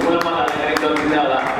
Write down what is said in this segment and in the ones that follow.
y vuelvan a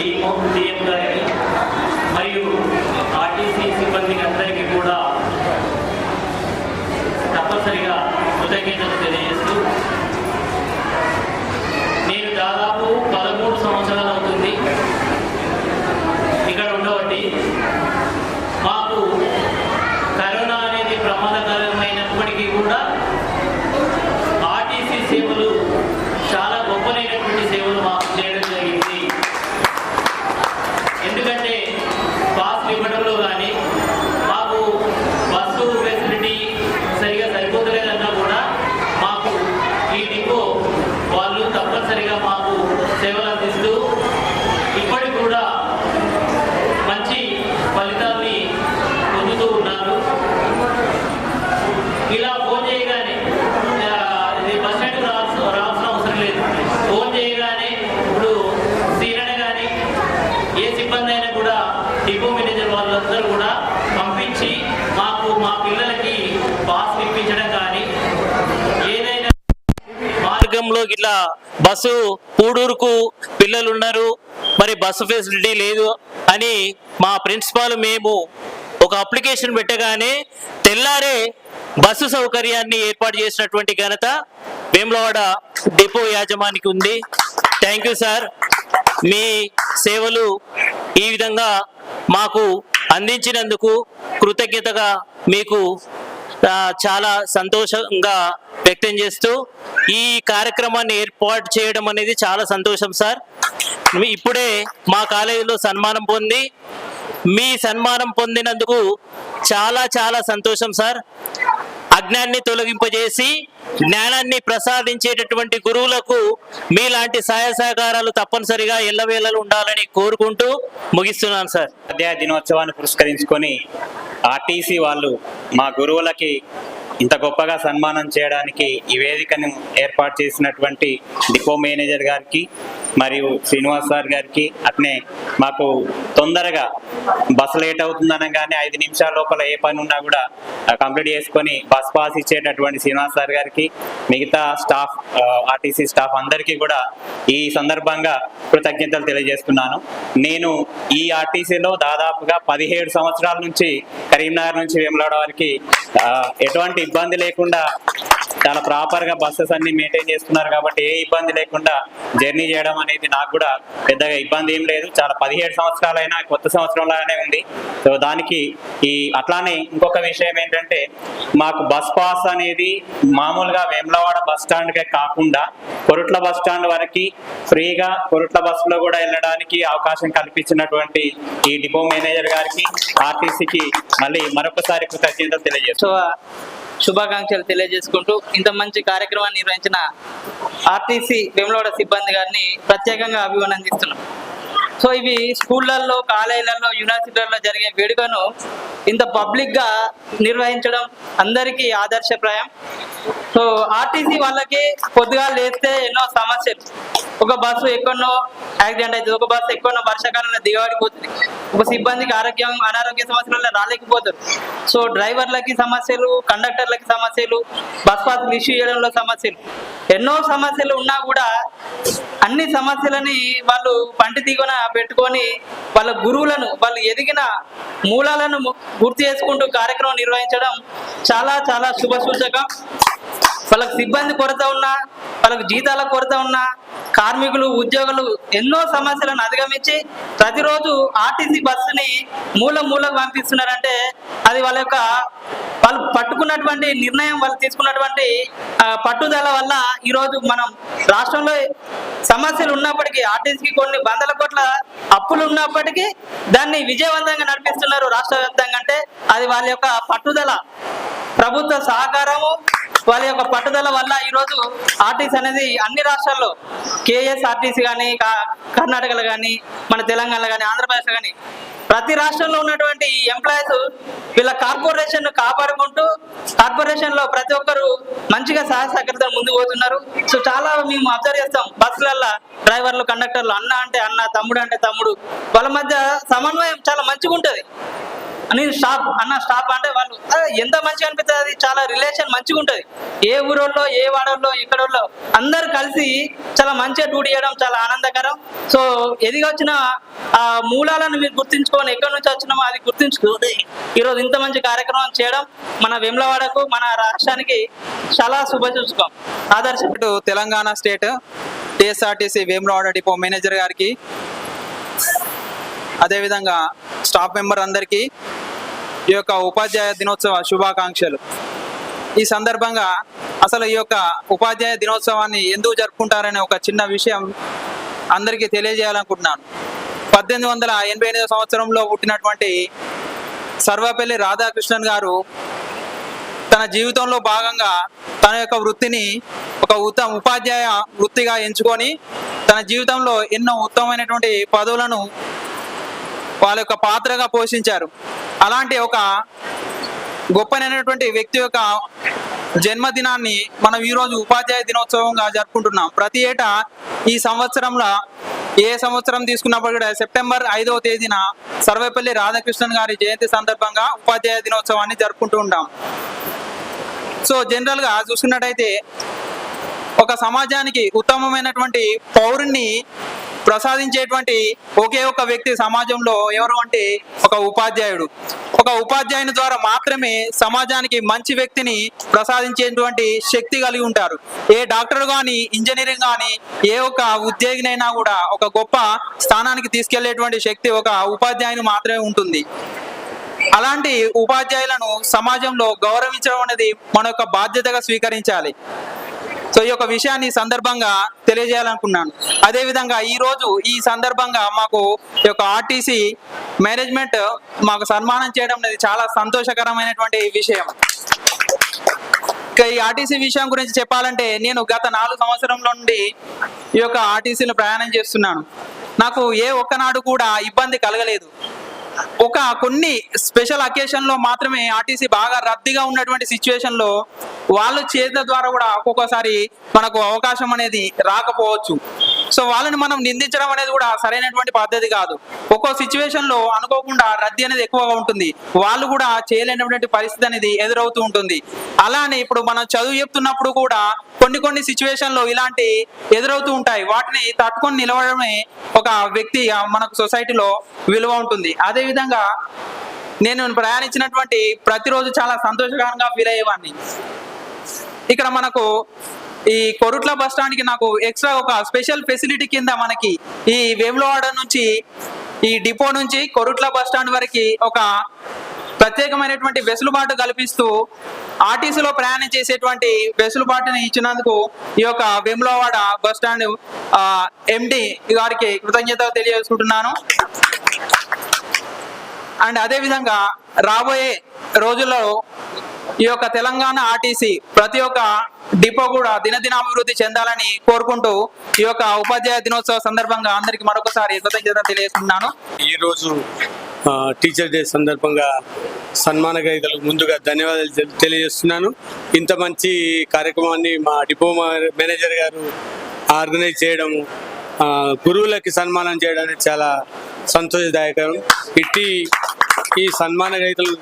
DO CM గారికి మరియు RTC సిబ్బందికి అందరికీ కూడా తప్పనిసరిగా కృతజ్ఞతలు తెలియజేస్తూ నేను దాదాపు పదమూడు సంవత్సరాలు అవుతుంది ఇక్కడ ఉండబట్టి మాకు కరోనా అనేది ప్రమాదకరమైనప్పటికీ కూడా మార్గంలో ఇట్లా బస్సు పూడూరుకు పిల్లలు ఉన్నారు మరి బస్సు ఫెసిలిటీ లేదు అని మా ప్రిన్సిపాల్ మేము ఒక అప్లికేషన్ పెట్టగానే తెల్లారే బస్సు సౌకర్యాన్ని ఏర్పాటు చేసినటువంటి ఘనత వేములవాడ డిపో యాజమానికి ఉంది. థ్యాంక్ యూ సార్ మీ సేవలు ఈ విధంగా మాకు అందించినందుకు కృతజ్ఞతగా మీకు చాలా సంతోషంగా వ్యక్తం చేస్తూ ఈ కార్యక్రమాన్ని ఏర్పాటు చేయడం అనేది చాలా సంతోషం సార్. మీ- ఇప్పుడే మా కాలేజీలో సన్మానం పొంది మీ సన్మానం పొందినందుకు చాలా చాలా సంతోషం సార్. అజ్ఞాన్ని తొలగింపజేసి జ్ఞానాన్ని ప్రసాదించేటటువంటి గురువులకు మీలాంటి సహాయ సహకారాలు తప్పనిసరిగా ఎల్లవేళలు ఉండాలని కోరుకుంటూ ముగిస్తున్నాను సార్. అధ్యాయ దినోత్సవాన్ని పురస్కరించుకొని ఆర్టీసీ వాళ్ళు మా గురువులకి ఇంత గొప్పగా సన్మానం చేయడానికి ఈ వేదికను ఏర్పాటు చేసినటువంటి డిపో మేనేజర్ గారికి మరియు శ్రీనివాస్ సార్ గారికి అట్నే మాకు తొందరగా బస్ లేట్ అవుతుందనగానే ఐదు నిమిషాల లోపల ఏ పని ఉన్నా కూడా కంప్లీట్ చేసుకొని బస్ పాస్ ఇచ్చేటటువంటి శ్రీనివాస్ సార్ గారికి మిగతా స్టాఫ్ ఆర్టీసీ స్టాఫ్ అందరికీ కూడా ఈ సందర్భంగా కృతజ్ఞతలు తెలియజేస్తున్నాను. నేను ఈ ఆర్టీసీలో దాదాపుగా పదిహేడు సంవత్సరాల నుంచి కరీంనగర్ నుంచి వేములాడ వారికి ఎటువంటి ఇబ్బంది లేకుండా చాలా ప్రాపర్గా బస్సెస్ అన్ని మెయింటైన్ చేస్తున్నారు కాబట్టి ఏ ఇబ్బంది లేకుండా జర్నీ చేయడం అనేది నాకు కూడా పెద్దగా ఇబ్బంది ఏం లేదు. చాలా పదిహేడు సంవత్సరాలైనా కొత్త సంవత్సరంలానే ఉంది. సో దానికి ఈ అట్లానే ఇంకొక విషయం ఏంటంటే మాకు బస్ పాస్ అనేది మామూలుగా వేములవాడ బస్ స్టాండ్కే కాకుండా కొరుట్ల బస్ స్టాండ్ వరకు ఫ్రీగా కొరుట్ల బస్సులో కూడా వెళ్ళడానికి అవకాశం కల్పించినటువంటి ఈ డిపో మేనేజర్ గారికి ఆర్టీసీకి మళ్ళీ మరొకసారి కృతజ్ఞత తెలియజేస్తాను శుభాకాంక్షలు తెలియజేసుకుంటూ ఇంత మంచి కార్యక్రమాన్ని నిర్వహించిన ఆర్టీసీ వేములవాడ సిబ్బంది గారిని ప్రత్యేకంగా అభినందిస్తున్నాం. సో ఇవి స్కూళ్ళల్లో కాలేజీలలో యూనివర్సిటీలలో జరిగే వేడుకను ఇంత పబ్లిక్గా నిర్వహించడం అందరికీ ఆదర్శప్రాయం. సో ఆర్టీసీ వాళ్ళకి పొద్దుగా లేస్తే ఎన్నో సమస్యలు. ఒక బస్సు ఎక్కడనో యాక్సిడెంట్ అవుతుంది. ఒక బస్సు ఎక్కడో వర్షాకాలంలో దిగబడిపోతుంది ఒక సిబ్బందికి ఆరోగ్యం అనారోగ్య సమస్యల రాలేకపోతారు సో డ్రైవర్లకి సమస్యలు కండక్టర్లకి సమస్యలు బస్ పాసులు ఇష్యూ చేయడంలో సమస్యలు. ఎన్నో సమస్యలు ఉన్నా కూడా అన్ని సమస్యలని వాళ్ళు పంటి తీగన పెట్టుకొని వాళ్ళ గురువులను వాళ్ళు ఎదిగిన మూలాలను గుర్తు చేసుకుంటూ కార్యక్రమం నిర్వహించడం చాలా చాలా శుభ సూచకం. వాళ్ళకి సిబ్బంది కొరత ఉన్నా వాళ్ళకి జీతాల కొరత ఉన్నా కార్మికులు ఉద్యోగులు ఎన్నో సమస్యలను అధిగమించి ప్రతిరోజు ఆర్టీసీ బస్సుని మూల మూలకు పంపిస్తున్నారంటే అది వాళ్ళ యొక్క వాళ్ళు పట్టుకున్నటువంటి నిర్ణయం వాళ్ళు తీసుకున్నటువంటి పట్టుదల వల్ల ఈరోజు మనం రాష్ట్రంలో సమస్యలు ఉన్నప్పటికీ ఆర్టీసీకి కొన్ని వందల కోట్ల అప్పులు ఉన్నప్పటికీ దాన్ని విజయవంతంగా నడిపిస్తున్నారు రాష్ట్ర వ్యాప్తంగా అంటే అది వాళ్ళ యొక్క పట్టుదల ప్రభుత్వ సహకారము వాళ్ళ యొక్క పట్టుదల వల్ల ఈరోజు ఆర్టీసీ అనేది అన్ని రాష్ట్రాల్లో కేఎస్ఆర్టీసీ కానీ కర్ణాటకలో కానీ మన తెలంగాణలో కానీ ఆంధ్రప్రదేశ్లో కానీ ప్రతి రాష్ట్రంలో ఉన్నటువంటి ఈ ఎంప్లాయీస్ వీళ్ళ కార్పొరేషన్ కాపాడుకుంటూ కార్పొరేషన్లో ప్రతి ఒక్కరు మంచిగా సహాయ ముందుకు పోతున్నారు. సో చాలా మేము అబ్జర్వ్ చేస్తాం బస్సులల్లో డ్రైవర్లు కండక్టర్లు అన్న అంటే అన్న తమ్ముడు అంటే తమ్ముడు. వాళ్ళ మధ్య సమన్వయం చాలా మంచిగా ఉంటుంది నేను స్టాప్ అన్న స్టాప్ అంటే వాళ్ళు ఎంత మంచిగా అనిపిస్తుంది? అది చాలా రిలేషన్ మంచిగా ఉంటుంది. ఏ ఊరోళ్ళో ఏ వాడల్లో ఎక్కడోళ్ళో అందరు కలిసి చాలా మంచిగా డ్యూటీ చేయడం చాలా ఆనందకరం. సో ఎదిగొచ్చిన ఆ మూలాలను మీరు గుర్తించుకొని ఎక్కడి నుంచి వచ్చినామో అది గుర్తించుకోండి ఈరోజు ఇంత మంచి కార్యక్రమం చేయడం మన వెమ్లవాడకు మన రాష్ట్రానికి చాలా శుభచూసుకోం ఆదర్శ Telangana state TSRTC Vemulawada depot manager గారికి అదేవిధంగా స్టాఫ్ మెంబర్ అందరికీ ఈ యొక్క ఉపాధ్యాయ దినోత్సవ శుభాకాంక్షలు. ఈ సందర్భంగా అసలు ఈ యొక్క ఉపాధ్యాయ దినోత్సవాన్ని ఎందుకు జరుపుకుంటారనే ఒక చిన్న విషయం అందరికీ తెలియజేయాలనుకుంటున్నాను. పద్దెనిమిది వందల ఎనభై ఎనిమిదో సంవత్సరంలో పుట్టినటువంటి సర్వపల్లి రాధాకృష్ణన్ గారు తన జీవితంలో భాగంగా తన యొక్క వృత్తిని ఒక ఉత్తమ ఉపాధ్యాయ వృత్తిగా ఎంచుకొని తన జీవితంలో ఎన్నో ఉత్తమమైనటువంటి పదవులను వాళ్ళ యొక్క పాత్రగా పోషించారు. అలాంటి ఒక గొప్పనైనటువంటి వ్యక్తి యొక్క జన్మదినాన్ని మనం ఈరోజు ఉపాధ్యాయ దినోత్సవంగా జరుపుకుంటున్నాం. ప్రతి ఏటా ఈ సంవత్సరంలో ఏ సంవత్సరం తీసుకున్నప్పుడు కూడా సెప్టెంబర్ ఐదవ తేదీన సర్వేపల్లి రాధాకృష్ణన్ గారి జయంతి సందర్భంగా ఉపాధ్యాయ దినోత్సవాన్ని జరుపుకుంటూ ఉంటాం. సో జనరల్గా చూసుకున్నట్టయితే ఒక సమాజానికి ఉత్తమమైనటువంటి పౌరుణ్ణి ప్రసాదించేటువంటి ఒకే ఒక వ్యక్తి సమాజంలో ఎవరు అంటే ఒక ఉపాధ్యాయుడు. ఒక ఉపాధ్యాయుని ద్వారా మాత్రమే సమాజానికి మంచి వ్యక్తిని ప్రసాదించేటువంటి శక్తి కలిగి ఉంటారు. ఏ డాక్టర్ కానీ ఇంజనీరింగ్ కానీ ఏ ఒక్క ఉద్యోగినైనా కూడా ఒక గొప్ప స్థానానికి తీసుకెళ్ళేటువంటి శక్తి ఒక ఉపాధ్యాయుని మాత్రమే ఉంటుంది. అలాంటి ఉపాధ్యాయులను సమాజంలో గౌరవించడం అనేది మన యొక్క బాధ్యతగా స్వీకరించాలి. సో ఈ యొక్క విషయాన్ని సందర్భంగా తెలియజేయాలనుకున్నాను. అదే విధంగా ఈ రోజు ఈ సందర్భంగా మాకు ఈ యొక్క ఆర్టీసీ మేనేజ్మెంట్ మాకు సన్మానం చేయడం అనేది చాలా సంతోషకరమైనటువంటి విషయం. ఈ ఆర్టీసీ విషయం గురించి చెప్పాలంటే నేను గత నాలుగు సంవత్సరం నుండి ఈ యొక్క ఆర్టీసీలో ప్రయాణం చేస్తున్నాను. నాకు ఏ ఒక్కనాడు కూడా ఇబ్బంది కలగలేదు. ఒక కొన్ని స్పెషల్ అకేషన్లో మాత్రమే ఆర్టీసీ బాగా రద్దీగా ఉన్నటువంటి సిచ్యువేషన్లో వాళ్ళు చేత ద్వారా కూడా ఒక్కొక్కసారి మనకు అవకాశం అనేది రాకపోవచ్చు. సో వాళ్ళని మనం నిందించడం అనేది కూడా సరైనటువంటి పద్ధతి కాదు. ఒక్కో సిచ్యువేషన్లో అనుకోకుండా రద్దీ అనేది ఎక్కువగా ఉంటుంది. వాళ్ళు కూడా చేయలేనటువంటి పరిస్థితి అనేది ఎదురవుతూ ఉంటుంది. అలానే ఇప్పుడు మనం చదువు చెప్తున్నప్పుడు కూడా కొన్ని కొన్ని సిచ్యువేషన్లో ఇలాంటి ఎదురవుతూ ఉంటాయి. వాటిని తట్టుకొని నిలవడమే ఒక వ్యక్తి మనకు సొసైటీలో విలువ ఉంటుంది. అదే విధంగా నేను ప్రయాణించినటువంటి ప్రతిరోజు చాలా సంతోషకరంగా ఫీల్ అయ్యేవాడిని. ఇక్కడ మనకు ఈ కొరుట్ల బస్ స్టాండ్కి నాకు ఎక్స్ట్రా ఒక స్పెషల్ ఫెసిలిటీ కింద మనకి ఈ వేములవాడ నుంచి ఈ డిపో నుంచి కొరుట్ల బస్ స్టాండ్ వరకు ఒక ప్రత్యేకమైనటువంటి వెసులుబాటు కల్పిస్తూ ఆర్టీసీలో ప్రయాణం చేసేటువంటి వెసులుబాటుని ఇచ్చినందుకు ఈ యొక్క వేములవాడ బస్ స్టాండ్ ఎండి గారికి కృతజ్ఞత తెలియజేసుకుంటున్నాను. అండ్ అదేవిధంగా రాబోయే రోజుల్లో ఈ యొక్క తెలంగాణ ఆర్టీసీ ప్రతి ఒక్క డిపో కూడా దినదినాభివృద్ధి చెందాలని కోరుకుంటూ ఈ యొక్క ఉపాధ్యాయ దినోత్సవ సందర్భంగా అందరికి మరొకసారి కృతజ్ఞత తెలియజేస్తున్నాను. ఈ రోజు టీచర్ డే సందర్భంగా సన్మాన గైతలకు ముందుగా ధన్యవాదాలు తెలియజేస్తున్నాను. ఇంత మంచి కార్యక్రమాన్ని మా డిపో మేనేజర్ గారు ఆర్గనైజ్ చేయడం గురువులకి సన్మానం చేయడానికి చాలా సంతోషదాయకం ఇట్టి ఈ సన్మాన గైకలు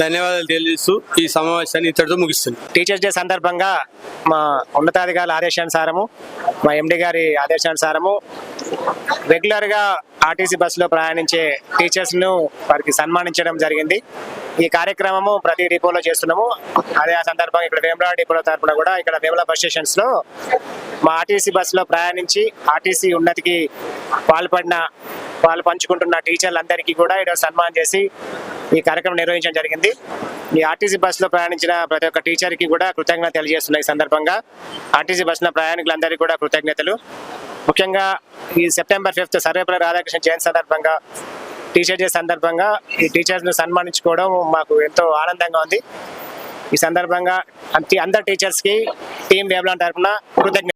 ధన్యవాదాలు తెలియజేస్తూ ఈ సమావేశాన్ని ఇతడితో ముగిస్తుంది టీచర్స్ డే సందర్భంగా మా ఉన్నతాధికారుల ఆదేశానుసారము మా ఎండి గారి ఆదేశానుసారము రెగ్యులర్గా ఆర్టీసీ బస్సులో ప్రయాణించే టీచర్స్ను వారికి సన్మానించడం జరిగింది. ఈ కార్యక్రమము ప్రతి డిపోలో చేస్తున్నాము. అదే ఆ సందర్భంగా ఇక్కడ వేముల డిపోల తరపున కూడా ఇక్కడ వేముల బస్ స్టేషన్స్లో మా ఆర్టీసీ బస్సులో ప్రయాణించి ఆర్టీసీ ఉన్నతికి పాల్పడిన వాళ్ళు పంచుకుంటున్న టీచర్లందరికీ కూడా ఈరోజు సన్మానం చేసి ఈ కార్యక్రమం నిర్వహించడం జరిగింది. ఈ ఆర్టీసీ బస్సులో ప్రయాణించిన ప్రతి ఒక్క టీచర్కి కూడా కృతజ్ఞత తెలియజేస్తున్నాయి ఈ సందర్భంగా. ఆర్టీసీ బస్సులో ప్రయాణికులందరికీ కూడా కృతజ్ఞతలు. ముఖ్యంగా ఈ సెప్టెంబర్ ఫిఫ్త్ సర్వేపల్లి రాధాకృష్ణ జయంతి సందర్భంగా టీచర్ డే సందర్భంగా ఈ టీచర్స్ను సన్మానించుకోవడం మాకు ఎంతో ఆనందంగా ఉంది. ఈ సందర్భంగా అందరి అందరు టీచర్స్కి టీం వేవ్లాన్ తరఫున కృతజ్ఞత